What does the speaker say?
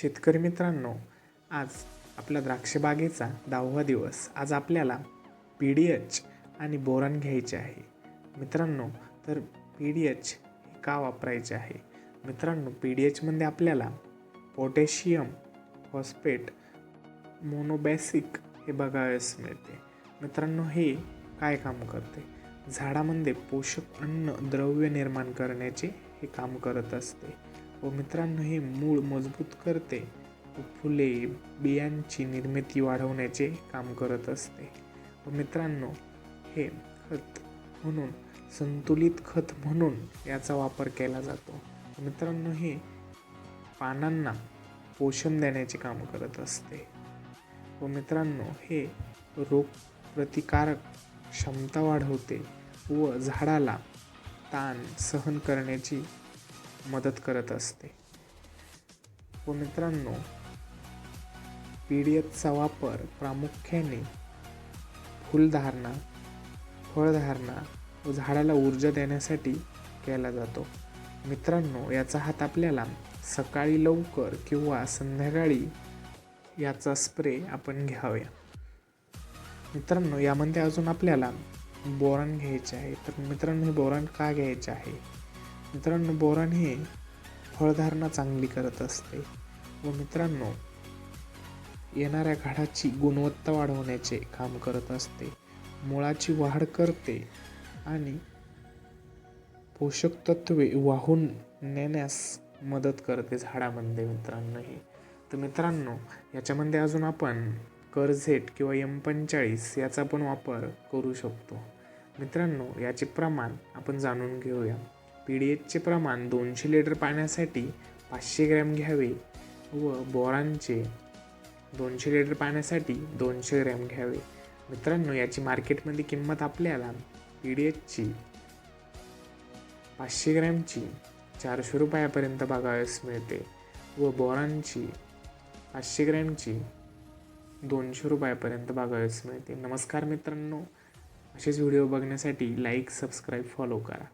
शेतकरी मित्रांनो आज आपल्या द्राक्षबागेचा दहावा दिवस. आज आपल्याला पी डी एच आणि बोरान घ्यायचे आहे. मित्रांनो तर पी डी एच का वापरायचे आहे? मित्रांनो पी डी एचमध्ये आपल्याला पोटॅशियम फॉस्फेट मोनोबॅसिक हे बघावयास मिळते. मित्रांनो हे काय काम करते? झाडामध्ये पोषक अन्न द्रव्य निर्माण करण्याचे हे काम करत असते. व मित्रांनो हे मूळ मजबूत करते व फुले बियांची निर्मिती वाढवण्याचे काम करत असते. व मित्रांनो हे खत म्हणून संतुलित खत म्हणून याचा वापर केला जातो. मित्रांनो हे पानांना पोषण देण्याचे काम करत असते. व मित्रांनो हे रोग प्रतिकारक क्षमता वाढवते व झाडाला ताण सहन करण्याची मदत करत असते. व मित्रांनो पी डी एफचा वापर प्रामुख्याने फुलधारणा फळधारणा व झाडाला ऊर्जा देण्यासाठी केला जातो. मित्रांनो याचा हात आपल्याला सकाळी लवकर किंवा संध्याकाळी याचा स्प्रे आपण घ्याव्या. मित्रांनो यामध्ये अजून आपल्याला बोरान घ्यायचे आहे. तर मित्रांनो हे बोरान का घ्यायचे आहे? मित्रांनो बोरान हे फळधारणा चांगली करत असते. व मित्रांनो येणाऱ्या घाडाची गुणवत्ता वाढवण्याचे काम करत असते. मुळाची वाढ करते आणि पोषक तत्वे वाहून नेण्यास मदत करते झाडामध्ये मित्रांनो हे. तर मित्रांनो याच्यामध्ये अजून आपण करझेट किंवा यम पंचाळीस याचा पण वापर करू शकतो. मित्रांनो याचे प्रमाण आपण जाणून घेऊया. पी डी एचचे प्रमाण दोनशे लिटर पाण्यासाठी पाचशे ग्रॅम घ्यावे व बोरांचे दोनशे लिटर पाण्यासाठी दोनशे ग्रॅम घ्यावे. मित्रांनो याची मार्केटमध्ये किंमत आपल्याला पी डी एचची पाचशे ग्रॅमची चारशे रुपयापर्यंत बघावयास मिळते व बोरांची पाचशे ग्रॅमची दोनशे रुपयापर्यंत बघावयास मिळते. नमस्कार मित्रांनो. असेच व्हिडिओ बघण्यासाठी लाईक सबस्क्राईब फॉलो करा.